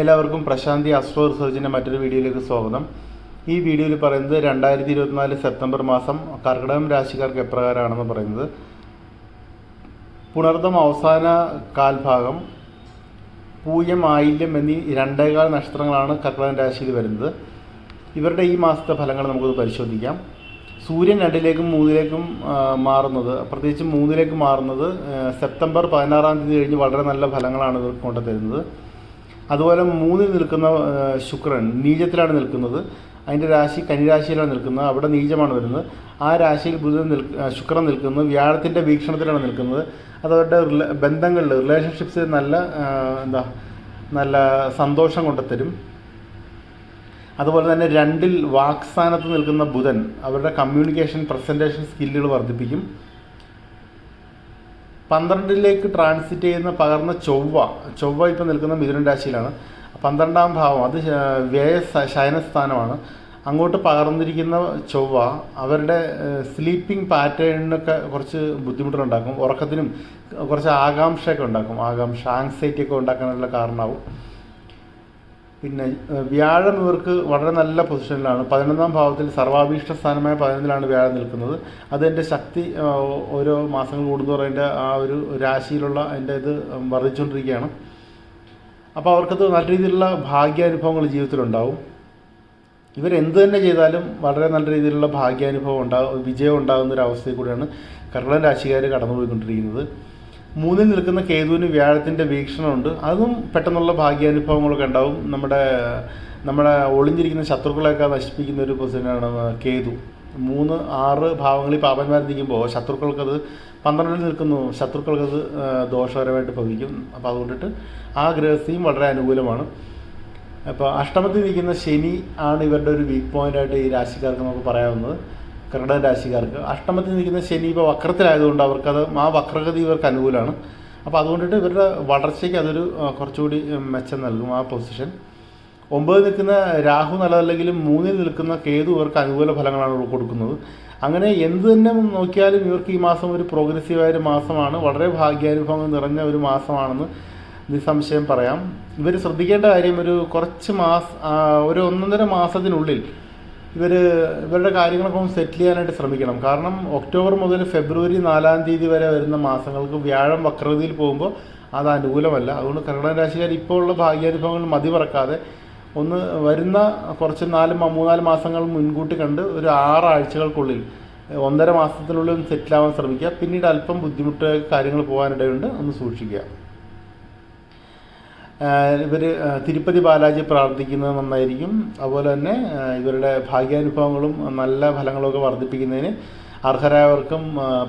എല്ലാവർക്കും പ്രശാന്തി അസ്ട്രോ റിസർച്ചിന്റെ മറ്റൊരു വീഡിയോയിലേക്ക് സ്വാഗതം. ഈ വീഡിയോയിൽ പറയുന്നത് രണ്ടായിരത്തി ഇരുപത്തിനാല് സെപ്റ്റംബർ മാസം കർക്കിടകം രാശിക്കാർക്ക് എപ്രകാരമാണെന്ന് പറയുന്നത്. പുണർദം അവസാന കാൽഭാഗം പൂയം ആയില്യം എന്നീ രണ്ടേകാൽ നക്ഷത്രങ്ങളാണ് കർക്കിടകം രാശിയിൽ വരുന്നത്. ഇവരുടെ ഈ മാസത്തെ ഫലങ്ങൾ നമുക്കത് പരിശോധിക്കാം. സൂര്യൻ രണ്ടിലേക്കും മൂന്നിലേക്കും മാറുന്നത് പ്രത്യേകിച്ച് മൂന്നിലേക്ക് മാറുന്നത് സെപ്റ്റംബർ പതിനാറാം തീയതി കഴിഞ്ഞ് വളരെ നല്ല ഫലങ്ങളാണ് ഇവർക്ക് കൊണ്ടുതരുന്നത്. അതുപോലെ മൂന്നിൽ നിൽക്കുന്ന ശുക്രൻ നീചത്തിലാണ് നിൽക്കുന്നത്. അതിന്റെ രാശി കന്നിരാശിയിലാണ് നിൽക്കുന്നത്. അവിടെ നീചമാണ് വരുന്നത്. ആ രാശിയിൽ ബുധൻ നിൽ ശുക്രൻ നിൽക്കുന്നത് വ്യാഴത്തിന്റെ വീക്ഷണത്തിലാണ് നിൽക്കുന്നത്. അത് അവരുടെ ബന്ധങ്ങളിൽ റിലേഷൻഷിപ്സ് നല്ല എന്താ നല്ല സന്തോഷം കൊണ്ടുത്തരും അതുപോലെ തന്നെ രണ്ടിൽ വാക്സ്ഥാനത്ത് നിൽക്കുന്ന ബുധൻ അവരുടെ കമ്മ്യൂണിക്കേഷൻ പ്രസന്റേഷൻ സ്കില്ലുകൾ വർദ്ധിപ്പിക്കും. പന്ത്രണ്ടിലേക്ക് ട്രാൻസിറ്റ് ചെയ്യുന്ന പകർന്ന ചൊവ്വ ചൊവ്വ ഇപ്പോൾ നിൽക്കുന്ന മിഥുനൻ രാശിയിലാണ്. പന്ത്രണ്ടാം ഭാവം അത് വ്യയ ശയനസ്ഥാനമാണ്. അങ്ങോട്ട് പകർന്നിരിക്കുന്ന ചൊവ്വ അവരുടെ സ്ലീപ്പിംഗ് പാറ്റേണിനൊക്കെ കുറച്ച് ബുദ്ധിമുട്ടുകളുണ്ടാക്കും. ഉറക്കത്തിനും കുറച്ച് ആകാംക്ഷയൊക്കെ ഉണ്ടാക്കും. ആകാംക്ഷ ആങ്സൈറ്റി ഒക്കെ ഉണ്ടാക്കാനുള്ള കാരണമാവും. പിന്നെ വ്യാഴം ഇവർക്ക് വളരെ നല്ല പൊസിഷനിലാണ്. പതിനൊന്നാം ഭാവത്തിൽ സർവാഭീഷ്ട സ്ഥാനമായ പതിനൊന്നിലാണ് വ്യാഴം നിൽക്കുന്നത്. അതെന്റെ ശക്തി ഓരോ മാസങ്ങൾ കൂടുന്നതോറും അതിന്റെ ആ ഒരു രാശിയിലുള്ള അതിന്റെ ഇത് വർദ്ധിച്ചുകൊണ്ടിരിക്കുകയാണ്. അപ്പോൾ അവർക്കത് നല്ല രീതിയിലുള്ള ഭാഗ്യാനുഭവങ്ങൾ ജീവിതത്തിലുണ്ടാവും. ഇവരെന്ത് തന്നെ ചെയ്താലും വളരെ നല്ല രീതിയിലുള്ള ഭാഗ്യാനുഭവം ഉണ്ടാകും വിജയം ഉണ്ടാകുന്ന ഒരു അവസ്ഥയിൽ കൂടിയാണ് കർക്കിടക രാശിക്കാർ കടന്നുപോയിക്കൊണ്ടിരിക്കുന്നത്. മൂന്നിൽ നിൽക്കുന്ന കേതുവിന് വ്യാഴത്തിന്റെ വീക്ഷണമുണ്ട്. അതും പെട്ടെന്നുള്ള ഭാഗ്യാനുഭവങ്ങളൊക്കെ ഉണ്ടാവും. നമ്മുടെ നമ്മുടെ ഒളിഞ്ഞിരിക്കുന്ന ശത്രുക്കളെയൊക്കെ നശിപ്പിക്കുന്ന ഒരു പൊസിഷനാണ് കേതു. മൂന്ന് ആറ് ഭാവങ്ങളിൽ പാപന്മാർ നിൽക്കുമ്പോൾ ശത്രുക്കൾക്കത് പന്ത്രണ്ടിൽ നിൽക്കുന്നു ശത്രുക്കൾക്കത് ദോഷകരമായിട്ട് ഭവിക്കും. അപ്പോൾ അതുകൊണ്ടിട്ട് ആ ഗ്രഹസ്ഥയും വളരെ അനുകൂലമാണ്. അപ്പോൾ അഷ്ടമത്തിൽ നിൽക്കുന്ന ശനി ആണ് ഇവരുടെ ഒരു വീക്ക് പോയിന്റായിട്ട് ഈ രാശിക്കാർക്ക് നമുക്ക് പറയാവുന്നത്. കർക്കിടക രാശിക്കാർക്ക് അഷ്ടമത്തിൽ നിൽക്കുന്ന ശനി ഇപ്പോൾ വക്രത്തിലായതുകൊണ്ട് അവർക്കത് ആ വക്രഗതി ഇവർക്ക് അനുകൂലമാണ് അപ്പോൾ അതുകൊണ്ടിട്ട് ഇവരുടെ വളർച്ചയ്ക്ക് അതൊരു കുറച്ചുകൂടി മെച്ചം നൽകും ആ പൊസിഷൻ. ഒമ്പത് നിൽക്കുന്ന രാഹു നല്ലതല്ലെങ്കിലും മൂന്നിൽ നിൽക്കുന്ന കേതു ഇവർക്ക് അനുകൂല ഫലങ്ങളാണ് കൊടുക്കുന്നത്. അങ്ങനെ എന്ത് തന്നെ നോക്കിയാലും ഇവർക്ക് ഈ മാസം ഒരു പ്രോഗ്രസീവായ ഒരു മാസമാണ്. വളരെ ഭാഗ്യാനുഭവങ്ങൾ നിറഞ്ഞ ഒരു മാസമാണെന്ന് നിസ്സംശയം പറയാം. ഇവർ ശ്രദ്ധിക്കേണ്ട കാര്യം ഒരു കുറച്ച് മാസ ഒരു ഒന്നൊന്നര മാസത്തിനുള്ളിൽ ഇവർ ഇവരുടെ കാര്യങ്ങളൊക്കെ ഒന്ന് സെറ്റിൽ ചെയ്യാനായിട്ട് ശ്രമിക്കണം. കാരണം ഒക്ടോബർ മുതൽ ഫെബ്രുവരി നാലാം തീയതി വരെ വരുന്ന മാസങ്ങൾക്ക് വ്യാഴം വക്രതയിൽ പോകുമ്പോൾ അത് അനുകൂലമല്ല. അതുകൊണ്ട് കർക്കിടക രാശിക്കാർ ഇപ്പോൾ ഉള്ള ഭാഗ്യാനുഭവങ്ങൾ മതി പറക്കാതെ ഒന്ന് വരുന്ന കുറച്ച് നാല് മൂന്നാൽ മാസങ്ങൾ മുൻകൂട്ടി കണ്ട് ഒരു ആറാഴ്ചകൾക്കുള്ളിൽ ഒന്നര മാസത്തിനുള്ളിൽ സെറ്റിലാവാൻ ശ്രമിക്കുക. പിന്നീട് അല്പം ബുദ്ധിമുട്ട് കാര്യങ്ങൾ പോകാനിടയുണ്ട് ഒന്ന് സൂക്ഷിക്കുക. ഇവർ തിരുപ്പതി ബാലാജി പ്രാർത്ഥിക്കുന്നത് നന്നായിരിക്കും. അതുപോലെ തന്നെ ഇവരുടെ ഭാഗ്യാനുഭവങ്ങളും നല്ല ഫലങ്ങളൊക്കെ വർദ്ധിപ്പിക്കുന്നതിന് അർഹരായവർക്കും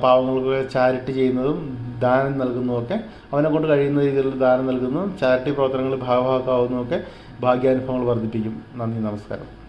പാവങ്ങൾക്കൊക്കെ ചാരിറ്റി ചെയ്യുന്നതും ദാനം നൽകുന്നതുമൊക്കെ അവനെ കൊണ്ട് കഴിയുന്ന രീതിയിലുള്ള ദാനം നൽകുന്നതും ചാരിറ്റി പ്രവർത്തനങ്ങളിൽ ഭാഗഭാക്കാവുന്നതുമൊക്കെ ഭാഗ്യാനുഭവങ്ങൾ വർദ്ധിപ്പിക്കും. നന്ദി നമസ്കാരം.